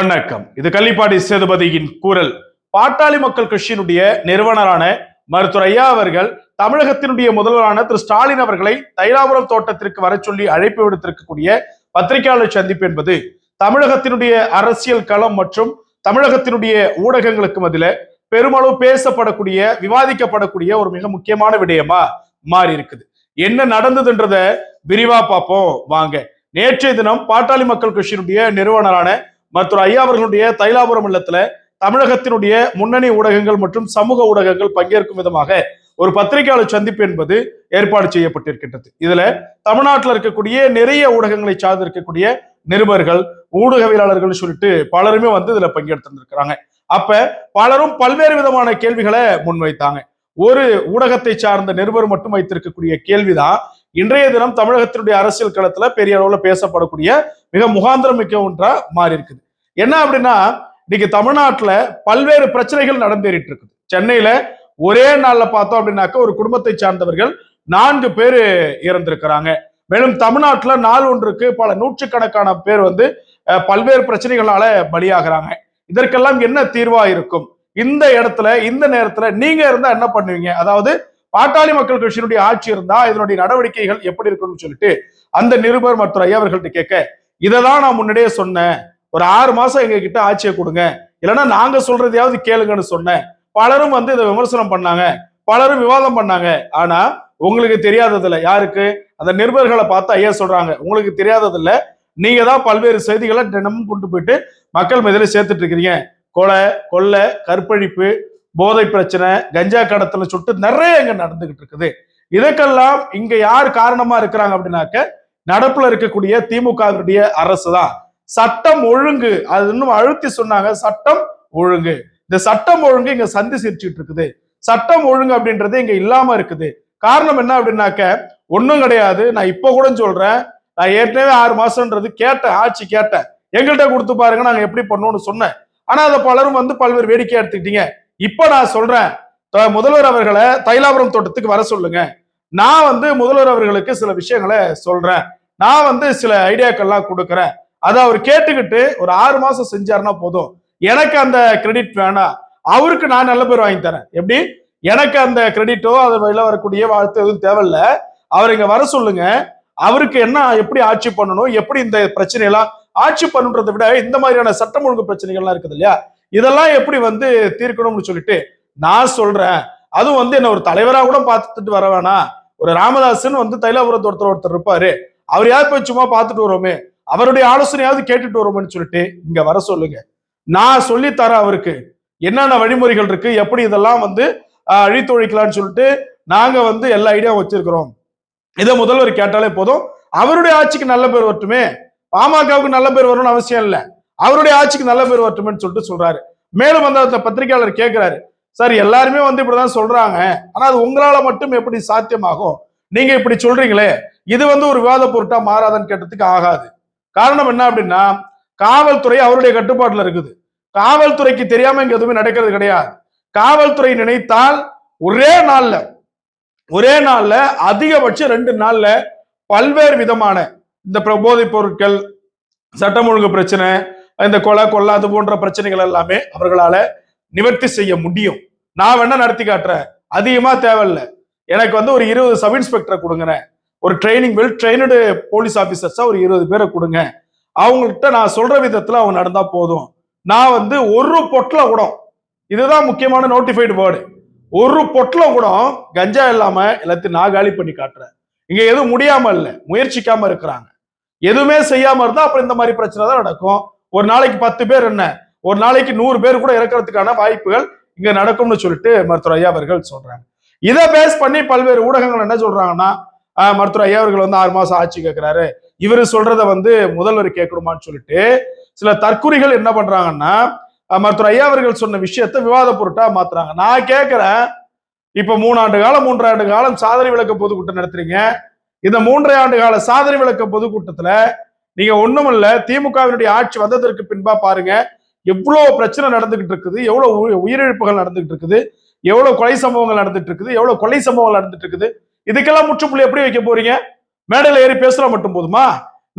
வணக்கம். இது கள்ளிப்பாடி சேதுபதியின் கூறல் பாட்டாளி மக்கள் கட்சியினுடைய நிறுவனரான மருத்துவர் ஐயா அவர்கள் தமிழகத்தினுடைய முதல்வரான திரு ஸ்டாலின் அவர்களை தைலாபுரம் தோட்டத்திற்கு வர சொல்லி அழைப்பு விடுத்திருக்கக்கூடிய பத்திரிகையாளர் சந்திப்பு என்பது தமிழகத்தினுடைய அரசியல் களம் மற்றும் தமிழகத்தினுடைய ஊடகங்களுக்கு மதில பெருமளவு பேசப்படக்கூடிய விவாதிக்கப்படக்கூடிய ஒரு மிக முக்கியமான விடயமா மாறி இருக்குது என்ன நடந்ததுன்றத விரிவா பார்ப்போம். வாங்க. நேற்றைய தினம் பாட்டாளி மக்கள் கட்சியினுடைய நிறுவனரான மருத்துவர் ஐயா அவர்களுடைய தைலாபுரம் இல்லத்துல தமிழகத்தினுடைய முன்னணி ஊடகங்கள் மற்றும் சமூக ஊடகங்கள் பங்கேற்கும் விதமாக ஒரு பத்திரிகையாளர் சந்திப்பு என்பது ஏற்பாடு செய்யப்பட்டிருக்கின்றது. இதுல தமிழ்நாட்டில் இருக்கக்கூடிய நிறைய ஊடகங்களை சார்ந்து இருக்கக்கூடிய நிருபர்கள் ஊடகவியலாளர்கள் சொல்லிட்டு பலருமே வந்து இதுல பங்கெடுத்திருக்கிறாங்க அப்ப பலரும் பல்வேறு விதமான கேள்விகளை முன்வைத்தாங்க. ஒரு ஊடகத்தை சார்ந்த நிருபர் மட்டும் வைத்திருக்கக்கூடிய கேள்விதான் இன்றைய தினம் தமிழகத்தினுடைய அரசியல் களத்துல பெரிய அளவுல பேசப்படக்கூடிய மிக முகாந்திரம் மிக்க ஒன்றா மாறி இருக்குது என்ன அப்படின்னா இன்னைக்கு தமிழ்நாட்டில் பல்வேறு பிரச்சனைகள் நடந்தேறிட்டு இருக்குது சென்னையில ஒரே நாள்ல பார்த்தோம் அப்படின்னாக்க ஒரு குடும்பத்தை சார்ந்தவர்கள் நான்கு பேர் இறந்திருக்கிறாங்க. மேலும் தமிழ்நாட்டில் நாள் ஒன்றுக்கு பல நூற்றுக்கணக்கான பேர் வந்து பல்வேறு பிரச்சனைகளால பலியாகிறாங்க. இதற்கெல்லாம் என்ன தீர்வா இருக்கும்? இந்த இடத்துல இந்த நேரத்துல நீங்க இருந்தா என்ன பண்ணுவீங்க? அதாவது பாட்டாளி மக்கள் கட்சியினுடைய ஆட்சி இருந்தா இதனுடைய நடவடிக்கைகள் எப்படி இருக்கும்னு சொல்லிட்டு அந்த நிருபர் மற்றும் ஐயா அவர்கள்ட்ட கேட்க தான் நான் முன்னாடியே சொன்னேன். ஒரு ஆறு மாசம் எங்க கிட்ட ஆட்சியை கொடுங்க. இல்லைன்னா நாங்க சொல்றதையாவது கேளுங்கன்னு சொன்னேன். பலரும் வந்து இதை விமர்சனம் பண்ணாங்க. பலரும் விவாதம் பண்ணாங்க. ஆனா உங்களுக்கு தெரியாததில்ல. யாருக்கு? அந்த நிருபர்களை பார்த்து ஐயா சொல்றாங்க. உங்களுக்கு தெரியாததில்ல. நீங்க தான் பல்வேறு செய்திகளை தினமும் கொண்டு போயிட்டு மக்கள் மத்தியில சேர்த்துட்டு இருக்கிறீங்க. கொலை கொள்ளை கற்பழிப்பு போதை பிரச்சனை கஞ்சா கடத்தல சுட்டு நிறைய இங்க நடந்துகிட்டு இருக்குது. இதற்கெல்லாம் இங்க யார் காரணமா இருக்கிறாங்க அப்படின்னாக்க நடப்புல இருக்கக்கூடிய திமுகவினுடைய அரசு தான். சட்டம் ஒழுங்கு. அது இன்னும் அழுத்தி சொன்னாங்க சட்டம் ஒழுங்கு. இந்த சட்டம் ஒழுங்கு இங்க சந்தி சிரிச்சுட்டு இருக்குது. சட்டம் ஒழுங்கு அப்படின்றது இங்க இல்லாம இருக்குது. காரணம் என்ன அப்படின்னாக்க ஒண்ணும் கிடையாது. நான் இப்ப கூட சொல்றேன். நான் ஏற்கனவே ஆறு மாசம்ன்றது கேட்டேன் ஆட்சி கேட்டேன். எங்கள்கிட்ட கொடுத்து பாருங்க நாங்க எப்படி பண்ணோம்னு சொன்னேன். ஆனா அதை பலரும் வந்து பல்வேறு வேடிக்கை எடுத்துக்கிட்டீங்க. இப்ப நான் சொல்றேன் முதல்வர் அவர்களை தைலாபுரம் தோட்டத்துக்கு வர சொல்லுங்க. நான் வந்து முதல்வர் அவர்களுக்கு சில விஷயங்களை சொல்றேன். நான் வந்து சில ஐடியாக்கள்லாம் கொடுக்குறேன். அதை அவர் கேட்டுக்கிட்டு ஒரு ஆறு மாசம் செஞ்சாருன்னா போதும். எனக்கு அந்த கிரெடிட் வேணாம். அவருக்கு நான் நல்ல பேர் வாங்கி தரேன். எப்படி? எனக்கு அந்த கிரெடிட்டோ அது வழியில வரக்கூடிய வாழ்த்து எதுவும் தேவையில்ல. அவர் இங்க வர சொல்லுங்க. அவருக்கு என்ன எப்படி ஆட்சி பண்ணணும் எப்படி இந்த பிரச்சனையெல்லாம் ஆட்சி பண்ணுன்றதை விட இந்த மாதிரியான சட்டம் ஒழுங்கு பிரச்சனைகள்லாம் இருக்குது இல்லையா? இதெல்லாம் எப்படி வந்து தீர்க்கணும்னு சொல்லிட்டு நான் சொல்றேன். அதுவும் வந்து என்ன ஒரு தலைவரா கூட பார்த்துட்டு வர வேணாம். ஒரு ராமதாசன் வந்து தைலாபுரத்து ஒருத்தர் ஒருத்தர் இருப்பாரு. அவர் யார் போய் சும்மா பார்த்துட்டு வரோமே அவருடைய ஆலோசனையாவது கேட்டுட்டு வருவோம்னு சொல்லிட்டு இங்க வர சொல்லுங்க. நான் சொல்லி தரேன் அவருக்கு என்னென்ன வழிமுறைகள் இருக்கு எப்படி இதெல்லாம் வந்து அழித்து ஒழிக்கலாம்னு சொல்லிட்டு நாங்க வந்து எல்லா ஐடியாவும் வச்சிருக்கிறோம். இதை முதல்வர் கேட்டாலே போதும். அவருடைய ஆட்சிக்கு நல்ல பேர் வரட்டுமே. பாமகவுக்கு நல்ல பேர் வரணும்னு அவசியம் இல்லை. அவருடைய ஆட்சிக்கு நல்ல பேர் வரட்டுமேன்னு சொல்லிட்டு சொல்றாரு. மேலும் வந்து அந்த பத்திரிகையாளர் கேட்கிறாரு சார் எல்லாருமே வந்து இப்படிதான் சொல்றாங்க. ஆனா அது உங்களால மட்டும் எப்படி சாத்தியமாகும்? நீங்க இப்படி சொல்றீங்களே. இது வந்து ஒரு விவாத பொருட்டா மாறாதன்னு கேட்டதுக்கு ஆகாது. காரணம் என்ன அப்படின்னா காவல்துறை அவருடைய கட்டுப்பாட்டில் இருக்குது. காவல்துறைக்கு தெரியாம இங்க எதுவுமே நடக்கிறது கிடையாது. காவல்துறை நினைத்தால் ஒரே நாள்ல ஒரே நாள்ல அதிகபட்சம் ரெண்டு நாள்ல பல்வேறு விதமான இந்த பிர- போதைப் பொருட்கள் சட்டம் ஒழுங்கு பிரச்சனை இந்த கொலை கொள்ளை அது போன்ற பிரச்சனைகள் எல்லாமே அவர்களால நிவர்த்தி செய்ய முடியும். நான் வேணா நடத்தி காட்டுறேன். அதிகமா தேவையில்லை. எனக்கு வந்து ஒரு இருபது சப் இன்ஸ்பெக்டரை கொடுங்கிறேன். ஒரு ட்ரைனிங் வெல் ட்ரைனடு போலீஸ் ஆஃபீஸர்ஸா ஒரு இருபது பேரை கொடுங்க. அவங்கள்ட்ட நான் சொல்ற விதத்துல அவங்க நடந்தா போதும். நான் வந்து ஒரு பொட்டல கூட இதுதான் முக்கியமான நோட்டிஃபைடு வேர்டு ஒரு பொட்டல கூட கஞ்சா இல்லாம எல்லாத்தையும் நான் காலி பண்ணி காட்டுறேன். இங்க எதுவும் முடியாம இல்லை முயற்சிக்காம இருக்கிறாங்க. எதுவுமே செய்யாம இருந்தா அப்புறம் இந்த மாதிரி பிரச்சனை தான் நடக்கும். ஒரு நாளைக்கு பத்து பேர் என்ன? ஒரு நாளைக்கு நூறு பேர் கூட இறக்கிறதுக்கான வாய்ப்புகள் இங்க நடக்கும்னு சொல்லிட்டு மருத்துவர் ஐயா அவர்கள் சொல்றாங்க. இதை பேஸ் பண்ணி பல்வேறு ஊடகங்கள் என்ன சொல்றாங்கன்னா மருத்துவர் ஐயா அவர்கள் வந்து ஆறு மாசம் ஆட்சி கேட்கிறாரு இவரு சொல்றத வந்து முதல்வர் கேட்கணுமான்னு சொல்லிட்டு சில தற்குறிகள் என்ன பண்றாங்கன்னா மருத்துவர் ஐயா அவர்கள் சொன்ன விஷயத்த விவாத பொருட்டா மாத்துறாங்க. நான் கேட்கிறேன் இப்ப மூணாண்டு காலம் மூன்றாண்டு காலம் சாதனை விளக்க பொதுக்கூட்டம் நடத்துறீங்க. இந்த மூன்றரை ஆண்டு கால சாதனை விளக்க பொதுக்கூட்டத்துல நீங்க ஒண்ணுமில்ல திமுகவினுடைய ஆட்சி வந்ததற்கு பின்பா பாருங்க எவ்வளவு பிரச்சனை நடந்துகிட்டு இருக்குது எவ்வளவு உயி- உயிரிழப்புகள் நடந்துகிட்டு இருக்குது எவ்வளவு கொலை சம்பவங்கள் நடந்துட்டு இருக்குது எவ்வளவு கொலை சம்பவங்கள் நடந்துட்டு இருக்குது. இதுக்கெல்லாம் முற்றுப்புள்ளி எப்படி வைக்க போறீங்க? மேடையில் ஏறி பேசுறா மட்டும் போதுமா?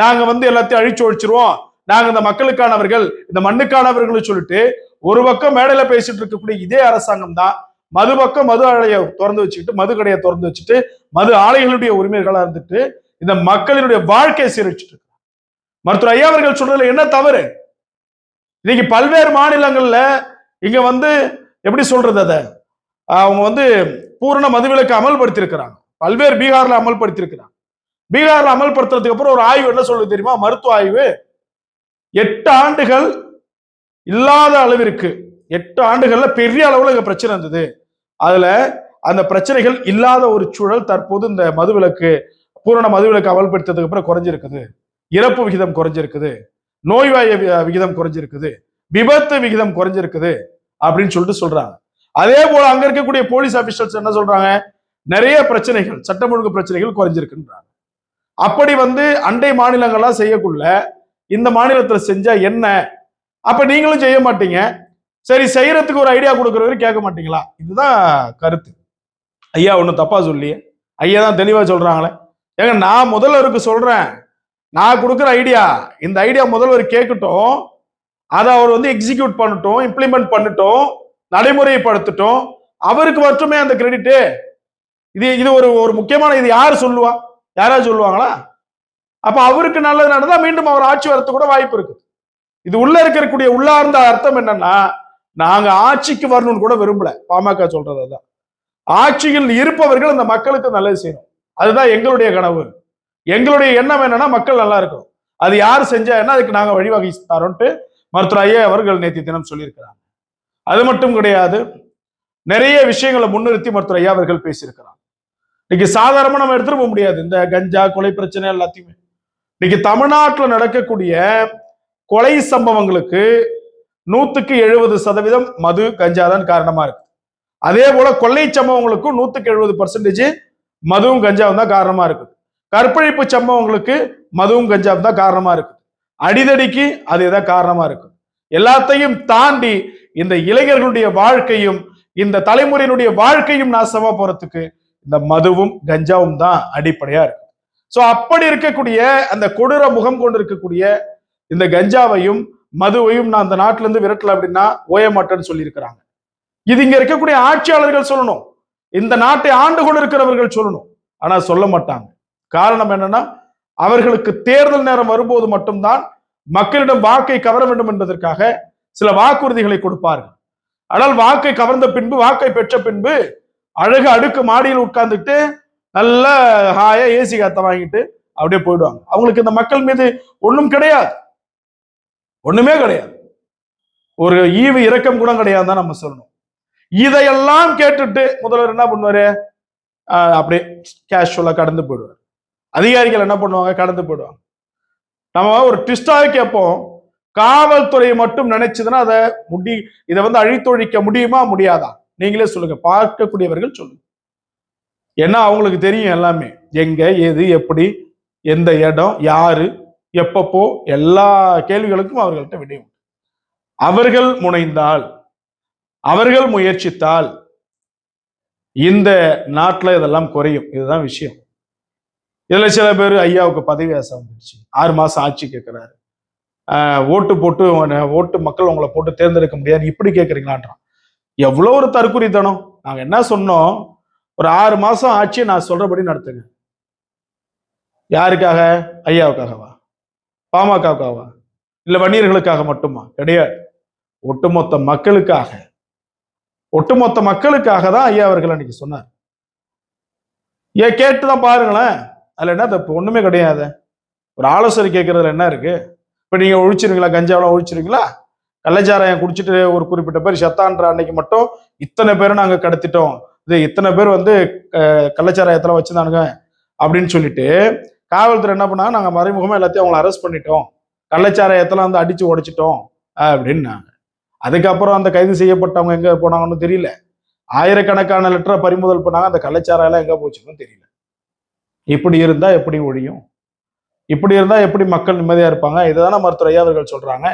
நாங்க வந்து எல்லாத்தையும் அழிச்சு ஒழிச்சிருவோம். நாங்க இந்த மக்களுக்கானவர்கள் இந்த மண்ணுக்கானவர்கள் சொல்லிட்டு ஒரு பக்கம் மேடையில பேசிட்டு இருக்கக்கூடிய இதே அரசாங்கம் தான் மது பக்கம் மது ஆலையை திறந்து வச்சுக்கிட்டு மது கடையை திறந்து வச்சுட்டு மது ஆலைகளுடைய உரிமைகளா இருந்துட்டு இந்த மக்களினுடைய வாழ்க்கையை சீரழிச்சிட்டு இருக்காங்க. மருத்துவர் ஐயா அவர்கள் சொல்றதுல என்ன தவறு? இன்னைக்கு பல்வேறு மாநிலங்கள்ல இங்க வந்து எப்படி சொல்றது அதை? அவங்க வந்து பூரண மதுவிலக்கு அமல்படுத்தி இருக்கிறாங்க பல்வேறு பீகார்ல அமல்படுத்தியிருக்கிறாங்க. பீகார்ல அமல்படுத்துறதுக்கு அப்புறம் ஒரு ஆய்வு என்ன சொல்லுது தெரியுமா? மருத்துவ ஆய்வு. எட்டு ஆண்டுகள் இல்லாத அளவிற்கு எட்டு ஆண்டுகள்ல பெரிய அளவுல இங்க பிரச்சனை இருந்தது. அதுல அந்த பிரச்சனைகள் இல்லாத ஒரு சூழல் தற்போது இந்த மதுவிலக்கு பூரண மதுவிலக்கு அமல்படுத்ததுக்கு அப்புறம் குறைஞ்சிருக்குது. இறப்பு விகிதம் குறைஞ்சிருக்குது. நோய்வாய விகிதம் குறைஞ்சிருக்குது. விபத்து விகிதம் குறைஞ்சிருக்குது. அப்படின்னு சொல்லிட்டு சொல்றாங்க. அதே போல அங்க இருக்கக்கூடிய போலீஸ் ஆபீசர்ஸ் என்ன சொல்றாங்க? நிறைய பிரச்சனைகள் சட்டம் ஒழுங்கு பிரச்சனைகள் குறைஞ்சிருக்குன்றாங்க. அப்படி வந்து அண்டை மாநிலங்கள்லாம் செய்யக்குள்ள இந்த மாநிலத்தில் செஞ்சா என்ன? அப்ப நீங்களும் செய்ய மாட்டீங்க. சரி செய்யறதுக்கு ஒரு ஐடியா கொடுக்குறவரு கேட்க மாட்டீங்களா? இதுதான் கருத்து. ஐயா ஒன்றும் தப்பா சொல்லியே ஐயா தான் தெளிவா சொல்றாங்களே. ஏங்க நான் முதல்வருக்கு சொல்றேன். நான் கொடுக்குற ஐடியா இந்த ஐடியா முதல்வர் கேட்கட்டும். அதை அவர் வந்து எக்ஸிக்யூட் பண்ணட்டும் இம்ப்ளிமெண்ட் பண்ணட்டும் நடைமுறைப்படுத்தட்டும். அவருக்கு மட்டுமே அந்த கிரெடிட்டு இது இது ஒரு ஒரு முக்கியமான இது யார் சொல்லுவா? யாராவது சொல்லுவாங்களா? அப்ப அவருக்கு நல்லது நடந்தா மீண்டும் அவர் ஆட்சி வரத்து கூட வாய்ப்பு இருக்கு இது உள்ள இருக்கக்கூடிய உள்ளார்ந்த அர்த்தம் என்னன்னா நாங்க ஆட்சிக்கு வரணும்னு கூட விரும்பல. பாமக சொல்றது அதான் ஆட்சியில் இருப்பவர்கள் அந்த மக்களுக்கு நல்லது செய்யணும். அதுதான் எங்களுடைய கனவு. எங்களுடைய எண்ணம் என்னன்னா மக்கள் நல்லா இருக்கணும். அது யார் செஞ்சா என்ன அதுக்கு நாங்க வழிவகை தரோன்ட்டு மருத்துவர் ஐயா அவர்கள் நேற்று தினம் சொல்லியிருக்கிறாங்க. அது மட்டும் கிடையாது நிறைய விஷயங்களை முன்னிறுத்தி மருத்துவர் ஐயா அவர்கள் பேசியிருக்கிறாங்க. இன்னைக்கு சாதாரணமா நம்ம எடுத்துட்டு போக முடியாது. இந்த கஞ்சா கொலை பிரச்சனை எல்லாத்தையுமே. இன்னைக்கு தமிழ்நாட்டில் நடக்கக்கூடிய கொலை சம்பவங்களுக்கு நூத்துக்கு எழுபது சதவீதம் மது கஞ்சா தான் காரணமா இருக்கு. அதே போல கொள்ளை சம்பவங்களுக்கும் நூத்துக்கு எழுபது பர்சன்டேஜ் மதுவும் கஞ்சாவும் தான் காரணமா இருக்குது கற்பழிப்பு சம்பவங்களுக்கு மதுவும் கஞ்சாவும் தான் காரணமா இருக்குது அடிதடிக்கு அதுதான் காரணமா இருக்கு. எல்லாத்தையும் தாண்டி இந்த இளைஞர்களுடைய வாழ்க்கையும் இந்த தலைமுறையினுடைய வாழ்க்கையும் நாசமா போறதுக்கு இந்த மதுவும் கஞ்சாவும் தான் அடிப்படையா இருக்கு. சோ அப்படி இருக்கக்கூடிய அந்த கொடூர முகம் கொண்டு இருக்கக்கூடிய இந்த கஞ்சாவையும் மதுவையும் நான் அந்த நாட்டுல இருந்து விரட்டல அப்படின்னா ஓய மாட்டேன்னு சொல்லியிருக்கிறாங்க. இது இங்க இருக்கக்கூடிய ஆட்சியாளர்கள் சொல்லணும். இந்த நாட்டை ஆண்டு கொண்டு இருக்கிறவர்கள் சொல்லணும். ஆனா சொல்ல மாட்டாங்க. காரணம் என்னன்னா அவர்களுக்கு தேர்தல் நேரம் வரும்போது மட்டும்தான் மக்களிடம் வாக்கை கவர வேண்டும் என்பதற்காக சில வாக்குறுதிகளை கொடுப்பார்கள். ஆனால் வாக்கை கவர்ந்த பின்பு வாக்கை பெற்ற பின்பு அழகு அடுக்கு மாடியில் உட்கார்ந்துட்டு நல்ல ஹாயா ஏசி காத்த வாங்கிட்டு அப்படியே போயிடுவாங்க. அவங்களுக்கு இந்த மக்கள் மீது ஒண்ணும் கிடையாது. ஒண்ணுமே கிடையாது. ஒரு ஈவு இரக்கம் கூட கிடையாது தான் நம்ம சொல்லணும். இதையெல்லாம் கேட்டுட்டு முதல்வர் என்ன பண்ணுவாரு? அப்படியே கேஷுவலா கடந்து போயிடுவார். அதிகாரிகள் என்ன பண்ணுவாங்க? கடந்து போயிடுவாங்க. நம்ம ஒரு ட்விஸ்டாக கேட்போம். காவல்துறையை மட்டும் நினைச்சதுன்னா அதை முடி இதை வந்து அழித்தொழிக்க முடியுமா? முடியாதா? நீங்களே சொல்லுங்க பார்க்கக்கூடியவர்கள் சொல்லுங்க. ஏன்னா அவங்களுக்கு தெரியும் எல்லாமே. எங்க எது எப்படி எந்த இடம் யாரு எப்பப்போ எல்லா கேள்விகளுக்கும் அவர்கள்ட்ட விடை உண்டு. அவர்கள் முனைந்தால் அவர்கள் முயற்சித்தால் இந்த நாட்டுல இதெல்லாம் குறையும். இதுதான் விஷயம். இதுல சில பேர் ஐயாவுக்கு பதவி ஆசை வந்துருச்சு. ஆறு மாசம் ஆட்சி கேட்குறாரு ஆஹ் ஓட்டு போட்டு உன்னை- ஓட்டு மக்கள் உங்களை போட்டு தேர்ந்தெடுக்க முடியாது. இப்படி கேட்குறீங்களான்றான் எவ்வளோ ஒரு தற்குறித்தனம். நாங்கள் என்ன சொன்னோம்? ஒரு ஆறு மாசம் ஆட்சியை நான் சொல்றபடி நடத்துங்க. யாருக்காக? ஐயாவுக்காகவா? பாமகவுக்காகவா? இல்லை வன்னியர்களுக்காக மட்டுமா? கிடையாது. ஒட்டுமொத்த மக்களுக்காக. ஒட்டுமொத்த மக்களுக்காக தான் ஐயா அவர்கள் அன்னைக்கு சொன்னார். ஏன் கேட்டுதான் பாருங்களேன். அதில் என்ன தப்பு? ஒன்றுமே கிடையாது. ஒரு ஆலோசனை கேட்கறதுல என்ன இருக்கு? இப்போ நீங்க ஒழிச்சிருங்களா? கஞ்சாவெலாம் ஒழிச்சிருங்களா? கள்ளச்சாராயம் குடிச்சிட்டு ஒரு குறிப்பிட்ட பேர் செத்தான்ற அன்னைக்கு மட்டும் இத்தனை பேரும் நாங்க கடத்திட்டோம். இது இத்தனை பேர் வந்து அஹ், கள்ளச்சாராயத்துல வச்சிருந்தானுங்க அப்படின்னு சொல்லிட்டு காவல்துறை என்ன பண்ணாங்க? நாங்க மறைமுகமா எல்லாத்தையும் அவங்கள அரெஸ்ட் பண்ணிட்டோம். கள்ளச்சாராயத்தெல்லாம் வந்து அடிச்சு உடைச்சிட்டோம் அப்படின்னாங்க. அதுக்கப்புறம் அந்த கைது செய்யப்பட்டவங்க எங்க போனாங்கன்னு தெரியல. ஆயிரக்கணக்கான லெட்டரை பறிமுதல் பண்ணாங்க. அந்த கள்ளச்சாராயெல்லாம் எங்க போச்சுன்னு தெரியல. இப்படி இருந்தா எப்படி ஒழியும்? இப்படி இருந்தா எப்படி மக்கள் நிம்மதியா இருப்பாங்க? இதுதானே மருத்துவ ஐயா அவர்கள் சொல்றாங்க.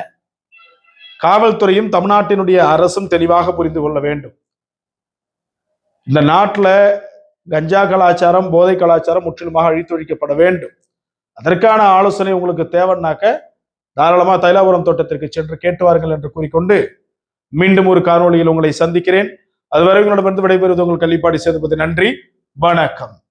காவல்துறையும் தமிழ்நாட்டினுடைய அரசும் தெளிவாக புரிந்து கொள்ள வேண்டும். இந்த நாட்டில் கஞ்சா கலாச்சாரம் போதை கலாச்சாரம் முற்றிலுமாக அழித்தொழிக்கப்பட வேண்டும். அதற்கான ஆலோசனை உங்களுக்கு தேவைன்னாக்க தாராளமா தைலாபுரம் தோட்டத்திற்கு சென்று கேட்டுவார்கள் என்று கூறிக்கொண்டு மீண்டும் ஒரு காணொலியில் உங்களை சந்திக்கிறேன். அதுவரை உங்களிடமிருந்து விடைபெறுவது உங்கள் கள்ளிப்பாடி சேதுபதி. நன்றி. வணக்கம்.